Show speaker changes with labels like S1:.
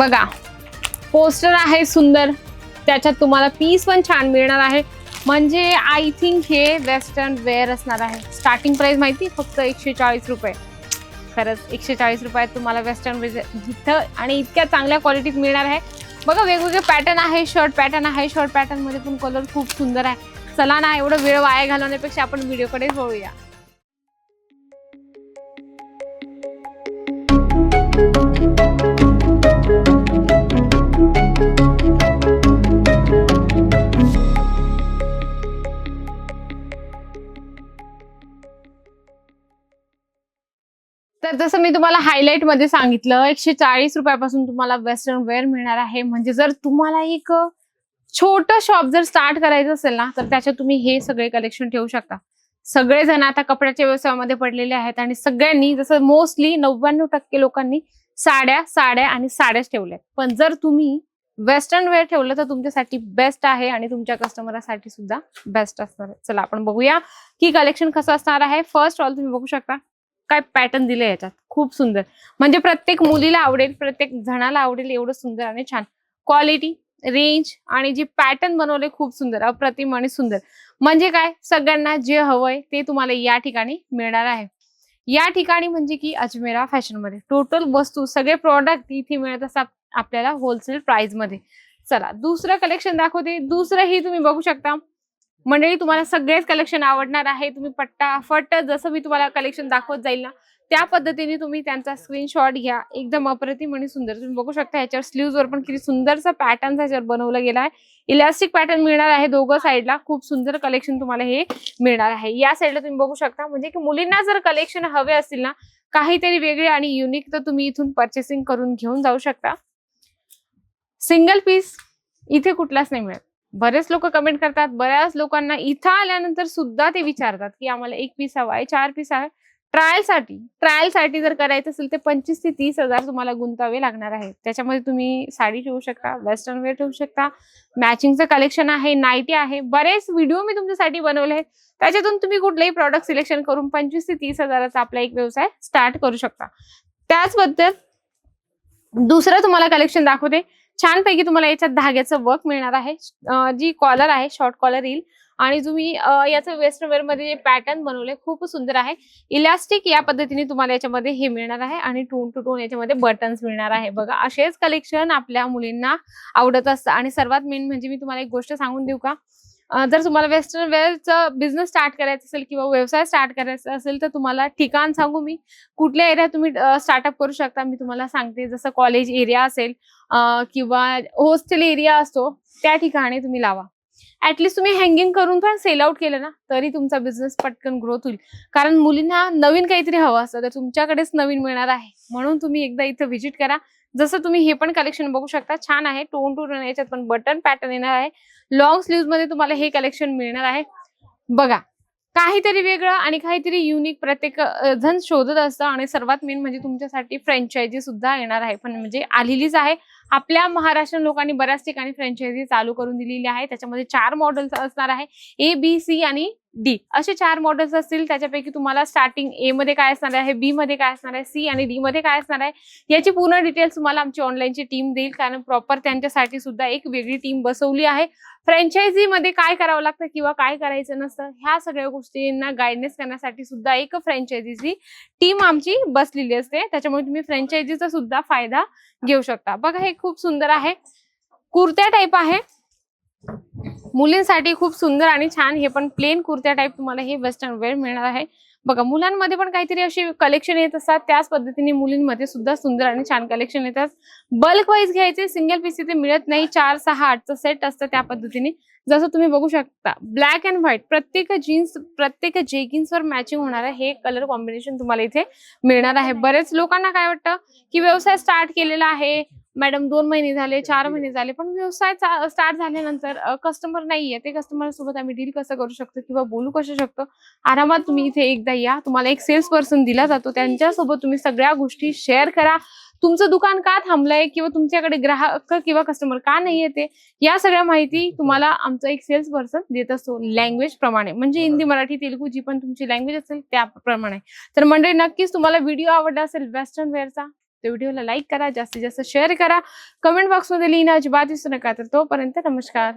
S1: बघा पोस्टर आहे सुंदर त्याच्यात तुम्हाला पीस पण छान मिळणार आहे. म्हणजे आय थिंक हे वेस्टर्न वेअर असणार आहे. स्टार्टिंग प्राईस माहिती फक्त एकशे चाळीस रुपये. खरंच एकशे चाळीस रुपयात तुम्हाला वेस्टर्न वेअर इथं आणि इतक्या चांगल्या क्वालिटीत मिळणार आहे. बघा वेगवेगळे पॅटर्न आहे शर्ट पॅटर्न आहे. शर्ट पॅटर्नमध्ये पण कलर खूप सुंदर आहे. चला ना एवढं वेळ वाया घालवण्यापेक्षा आपण व्हिडिओकडे वळूया. तर जसं मी तुम्हाला हायलाइटमध्ये सांगितलं एकशे चाळीस रुपयापासून तुम्हाला वेस्टर्न वेअर मिळणार आहे. म्हणजे जर तुम्हाला एक छोट शॉप जर स्टार्ट करायचं असेल ना तर त्याच्यात तुम्ही हे सगळे कलेक्शन ठेवू शकता. सगळेजण आता कपड्याच्या व्यवसायामध्ये पडलेले आहेत आणि सगळ्यांनी जसं मोस्टली नव्याण्णव टक्के लोकांनी साड्या साड्या आणि साड्याच ठेवल्या पण जर तुम्ही वेस्टर्न वेअर ठेवलं तर तुमच्यासाठी बेस्ट आहे आणि तुमच्या कस्टमरसाठी सुद्धा बेस्ट असणार आहे. चला आपण बघूया की कलेक्शन कसं असणार आहे. फर्स्ट ऑल तुम्ही बघू शकता. काय पॅटर्न दिले याच्यात? खूप सुंदर. म्हणजे प्रत्येक मुलीला आवडेल प्रत्येक जणाला आवडेल एवढं सुंदर आणि छान. क्वालिटी रेंज आणि जे पॅटर्न बनवले खूप सुंदर अप्रतिम आणि सुंदर. म्हणजे काय? सगळ्यांना जे हवंय ते तुम्हाला या ठिकाणी मिळणार आहे. या ठिकाणी म्हणजे की अजमेरा फॅशनमध्ये टोटल वस्तू सगळे प्रॉडक्ट इथे मिळत असतात आपल्याला होलसेल प्राइसमध्ये. चला दुसरं कलेक्शन दाखवते. दुसरं ही तुम्ही बघू शकता. मंडळी तुम्हाला सगळेच कलेक्शन आवडणार आहे. तुम्ही पट्टाफट जसं मी तुम्हाला कलेक्शन दाखवत जाईल ना त्या पद्धतीने तुम्ही त्यांचा स्क्रीनशॉट घ्या. एकदम अप्रतिम आणि सुंदर. तुम्ही बघू शकता ह्याच्यावर स्लीव्ह वर पण किती सुंदरसा पॅटर्न ह्याच्यावर बनवलं गेला आहे. इलास्टिक पॅटर्न मिळणार आहे दोघं साईडला खूप सुंदर कलेक्शन तुम्हाला हे मिळणार आहे. या साईडला तुम्ही बघू शकता म्हणजे की मुलींना जर कलेक्शन हवे असतील ना काहीतरी वेगळे आणि युनिक तर तुम्ही इथून परचेसिंग करून घेऊन जाऊ शकता. सिंगल पीस इथे कुठलाच नाही मिळत. बरेच लोक कमेंट करतात. बऱ्याच लोकांना इथं आल्यानंतर सुद्धा ते विचारतात की आम्हाला एक पीस हवा आहे चार पीस हवा ट्रायलसाठी ट्रायलसाठी जर करायचं असेल तर पंचवीस ते तीस हजार तुम्हाला गुंतावे लागणार आहे त्याच्यामध्ये तुम्ही साडी ठेवू शकता वेस्टर्न वेअर ठेवू शकता. मॅचिंगचं कलेक्शन आहे नाईटी आहे. बरेच व्हिडिओ मी तुमच्यासाठी बनवले आहेत. त्याच्यातून तुम्ही कुठलेही प्रॉडक्ट सिलेक्शन करून पंचवीस ते तीस हजाराचा आपला एक व्यवसाय स्टार्ट करू शकता. त्याचबद्दल दुसरं तुम्हाला कलेक्शन दाखवते. छानपैकी तुम्हाला याच्यात धाग्याचं वर्क मिळणार आहे. जी कॉलर आहे शॉर्ट कॉलर येईल आणि तुम्ही याचं वेस्टर्न वेअरमध्ये जे पॅटर्न बनवले खूप सुंदर आहे. इलास्टिक या पद्धतीने तुम्हाला याच्यामध्ये हे मिळणार आहे आणि टोन टू टोन याच्यामध्ये बटन्स मिळणार आहे. बघा असेच कलेक्शन आपल्या मुलींना आवडत असतं. आणि सर्वात मेन म्हणजे मी तुम्हाला एक गोष्ट सांगून देऊ का? जर तुम्हाला वेस्टर्न वेअरचा बिझनेस स्टार्ट करायचा असेल किंवा व्यवसाय स्टार्ट करायचा असेल तर तुम्हाला ठिकाण सांगू मी. कुठल्या एरियात तुम्ही स्टार्टअप करू शकता मी तुम्हाला सांगते. जसं कॉलेज एरिया असेल किंवा होस्टेल एरिया असतो त्या ठिकाणी तुम्ही लावा. ऍटलीस्ट तुम्ही हँगिंग करून पण सेल आउट केलं ना तरी तुमचा बिझनेस पटकन ग्रोथ होईल. कारण मुलींना नवीन काहीतरी हवं असतं तर तुमच्याकडेच नवीन मिळणार आहे. म्हणून तुम्ही एकदा इथं व्हिजिट करा. जसं तुम्ही हे पण कलेक्शन बघू शकता छान आहे. टोन टू टोन याच्यात पण बटन पॅटर्न येणार आहे. लॉंग स्लीव्हमध्ये तुम्हाला हे कलेक्शन मिळणार आहे. बघा काहीतरी वेगळं आणि काहीतरी युनिक प्रत्येक जण शोधत असतं आणि सर्वात मेन म्हणजे तुमच्यासाठी फ्रँचायझी सुद्धा येणार आहे. पण म्हणजे आलेलीच आहे. आपल्या महाराष्ट्र लोकांनी बऱ्याच ठिकाणी फ्रँचायझी चालू करून दिलेली आहे. त्याच्यामध्ये चार मॉडेल्स असणार आहे. ए बी सी आणि डी. असे चार मॉडेल्स असतील त्याच्यापैकी तुम्हाला स्टार्टिंग ए मध्ये काय असणार आहे बी मध्ये काय असणार आहे सी आणि डी मध्ये काय असणार आहे याची पूर्ण डिटेल्स तुम्हाला आमची ऑनलाईनची टीम देईल. कारण प्रॉपर त्यांच्यासाठी सुद्धा एक वेगळी टीम बसवली आहे. फ्रँचायझी मध्ये काय करावं लागतं किंवा काय करायचं नसतं ह्या सगळ्या गोष्टींना गायडन्स करण्यासाठी सुद्धा एक फ्रँचायझीची टीम आमची बसलेली असते. त्याच्यामुळे तुम्ही फ्रँचायझीचा सुद्धा फायदा घेऊ शकता. बघा हे खूप सुंदर आहे. कुर्त्या टाईप आहे. मुलींसाठी खूप सुंदर आणि छान हे पण प्लेन कुर्त्या टाईप तुम्हाला हे वेस्टर्न वेअर मिळणार आहे. बघा मुलांमध्ये पण काहीतरी अशी कलेक्शन येत असतात. त्याच पद्धतीने मुलींमध्ये सुद्धा सुंदर आणि छान कलेक्शन येतात. बल्क वाईज घ्यायचे सिंगल पीस इथे मिळत नाही. चार सहा आठचं सेट असतं त्या पद्धतीने. जसं तुम्ही बघू शकता ब्लॅक अँड व्हाईट प्रत्येक जीन्स प्रत्येक जेगिन्सवर मॅचिंग होणार आहे हे कलर कॉम्बिनेशन तुम्हाला इथे मिळणार आहे. बरेच लोकांना काय वाटतं की व्यवसाय स्टार्ट केलेला आहे. मॅडम दोन महिने झाले चार महिने झाले पण व्यवसाय स्टार्ट झाल्यानंतर कस्टमर नाहीये. ते कस्टमर सोबत आम्ही डील कसं करू शकतो किंवा बोलू कसं शकतो? आरामात तुम्ही इथे एकदा या. तुम्हाला एक सेल्स पर्सन दिला जातो. त्यांच्यासोबत तुम्ही सगळ्या गोष्टी शेअर करा. तुमचं दुकान का थांबलंय किंवा तुमच्याकडे ग्राहक किंवा कस्टमर का नाही येते या सगळ्या माहिती तुम्हाला आमचा एक सेल्स पर्सन देत असतो लँग्वेज प्रमाणे. म्हणजे हिंदी मराठी तेलुगू जी पण तुमची लँग्वेज असेल त्याप्रमाणे. तर मंडळी नक्कीच तुम्हाला व्हिडिओ आवडला असेल वेस्टर्न वेअरचा तर व्हिडिओला लाईक करा जास्तीत जास्त शेअर करा. कमेंट बॉक्समध्ये लिहिणं अजिबात दिसू नका. तर तोपर्यंत नमस्कार.